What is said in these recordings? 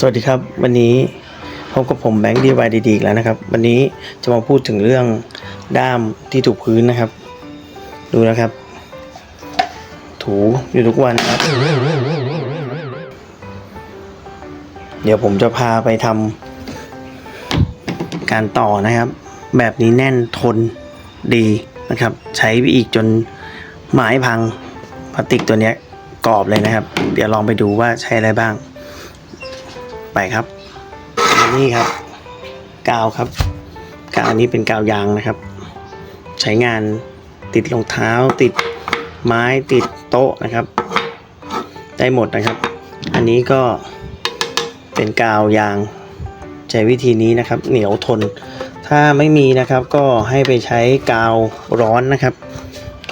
สวัสดีครับ วันนี้พบกับผมแบงค์ดีวายดีๆอีกแล้วนะครับ วันนี้จะมาพูดถึงเรื่องด้ามที่ถูกพื้นนะครับ ดูนะครับ ถูอยู่ทุกวันครับ เดี๋ยวผมจะพาไปทำการต่อนะครับ แบบนี้แน่นทนดีนะครับ ใช้ไปอีกจนไม้พังพลาสติกตัวนี้กรอบเลยนะครับ เดี๋ยวลองไปดูว่าใช้อะไรบ้าง ไปครับอันนี่ครับ กาวครับ กาวนี้เป็นกาวยางนะครับ ใช้งานติดรองเท้าติดไม้ติดโต๊ะนะครับ ได้หมดนะครับ อันนี้ก็เป็นกาวยางใช้วิธีนี้นะครับ เหนียวทน ถ้าไม่มีนะครับก็ให้ไปใช้กาวร้อนนะครับ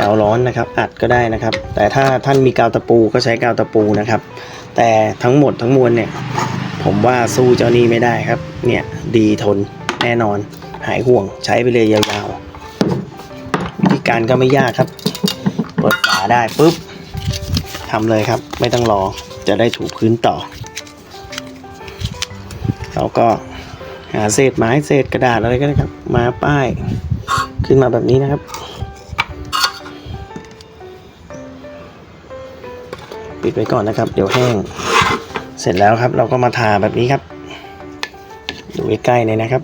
กาวร้อนนะครับ อัดก็ได้นะครับ แต่ถ้าท่านมีกาวตะปูก็ใช้กาวตะปูนะครับ แต่ทั้งหมดทั้งมวลเนี่ย ผมว่าสู้เจ้านี้ไม่ได้ครับ เนี่ยดีทนแน่นอน หายห่วงใช้ไปเลยยาวๆ วิธีการก็ไม่ยากครับ เปิดฝาได้ปุ๊บทำเลยครับ ไม่ต้องรอจะได้ถูพื้นต่อ เราก็หาเศษไม้เศษกระดาษอะไรก็ได้ครับ มาป้ายขึ้นมาแบบนี้นะครับ ปิดไว้ก่อนนะครับ เดี๋ยวแห้ง เสร็จแล้วครับเราก็มาทาแบบนี้ครับ ดูใกล้ๆเลยนะครับ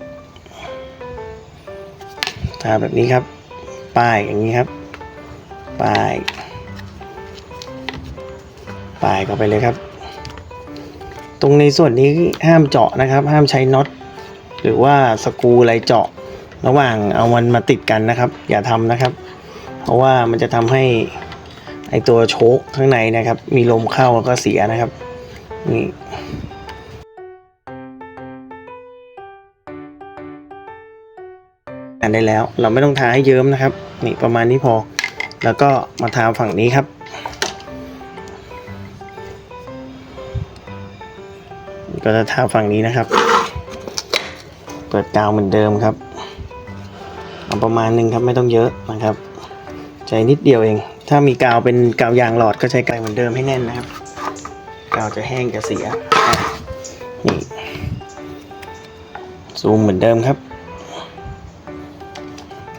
ทาแบบนี้ครับ ป้ายอย่างนี้ครับ ป้าย ป้ายเข้าไปเลยครับ ตรงในส่วนนี้ห้ามเจาะนะครับ ห้ามใช้น็อตหรือว่าสกูอะไรเจาะระหว่างเอามันมาติดกันนะครับ อย่าทำนะครับ เพราะว่ามันจะทำให้ไอตัวโชคข้างในนะครับ มีลมเข้าแล้วก็เสียนะครับ นี่อันได้แล้ว เราไม่ต้องทาให้เยิ้มนะครับ นี่ประมาณนี้พอ แล้วก็มาทาฝั่งนี้ครับ ก็จะทาฝั่งนี้นะครับ เปิดกาวเหมือนเดิมครับเอาประมาณหนึ่งครับไม่ต้องเยอะนะครับ ใจนิดเดียวเอง ถ้ามีกาวเป็นกาวยางหลอดก็ใช้กาวเหมือนเดิมให้แน่นนะครับ กาวจะแห้งจะเสียนี่ซูมเหมือนเดิมครับ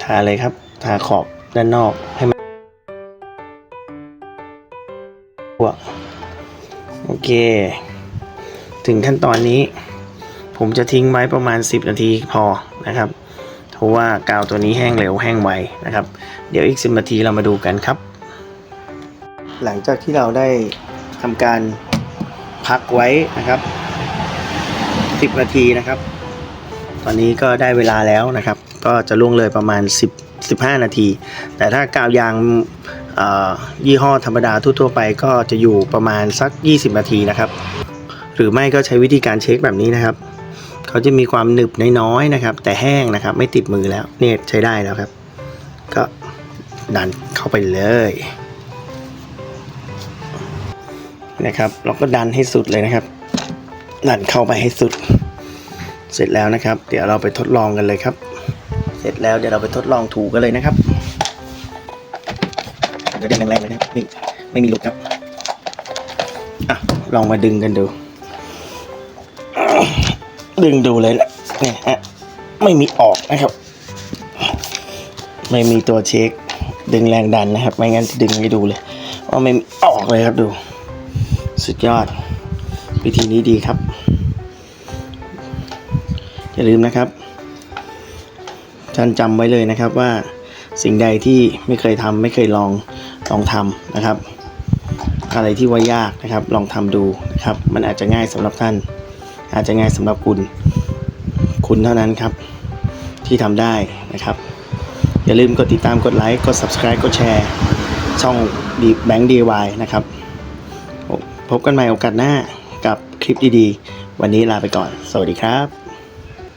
ทาเลยครับ ทาขอบด้านนอกให้มันทั่วโอเค ถึงขั้นตอนนี้ ผมจะทิ้งไว้ประมาณ 10 นาทีพอนะครับ เพราะว่ากาวตัวนี้แห้งเร็วแห้งไวนะครับ เดี๋ยวอีก 10 นาทีเรามาดูกันครับ หลังจากที่เราได้ทำการ พักไว้นะครับ 10 นาทีนะครับ ตอนนี้ก็ได้เวลาแล้วนะครับ ก็จะล่วงเลยประมาณ 10 15 นาที แต่ถ้ากาวยางยี่ห้อธรรมดาทั่วๆไปก็จะอยู่ประมาณสัก 20 นาทีนะครับ หรือไม่ก็ใช้วิธีการเช็คแบบนี้นะครับ เขาจะมีความหนึบน้อยๆนะครับ แต่แห้งนะครับไม่ติดมือแล้วเนี่ยใช้ได้แล้วครับ ก็ดันเข้าไปเลย นะครับ เราก็ดันให้สุดเลยนะครับ ดันเข้าไปให้สุด เสร็จแล้วนะครับ เดี๋ยวเราไปทดลองกันเลยครับ เสร็จแล้วเดี๋ยวเราไปทดลองถูกันเลยนะครับเดี๋ยวด้งแรงๆเลยนะครับนี่ไม่มีหลุดครับอะลองมาดึงกันดู ดึงดูเลยนะเนี่ยฮะไม่มีออกนะครับ ไม่มีตัวเช็คดึงแรงดันนะครับ ไม่งั้นจะดึงให้ดูเลยว่าไม่มีออกเลยครับดู สุดยอด วิธีนี้ดีครับ อย่าลืมนะครับท่านจำไว้เลยนะครับว่าสิ่งใดที่ไม่เคยทำไม่เคยลองลองทำนะครับ อะไรที่ว่ายากนะครับ ลองทำดูนะครับ มันอาจจะง่ายสำหรับท่าน อาจจะง่ายสำหรับคุณ คุณเท่านั้นครับ ที่ทำได้นะครับ อย่าลืมกดติดตามกดไลค์กด subscribe กดแชร์ช่องดีแบงค์ดีวนะครับ พบกันใหม่โอกาสหน้ากับคลิปดีๆ วันนี้ลาไปก่อน สวัสดีครับ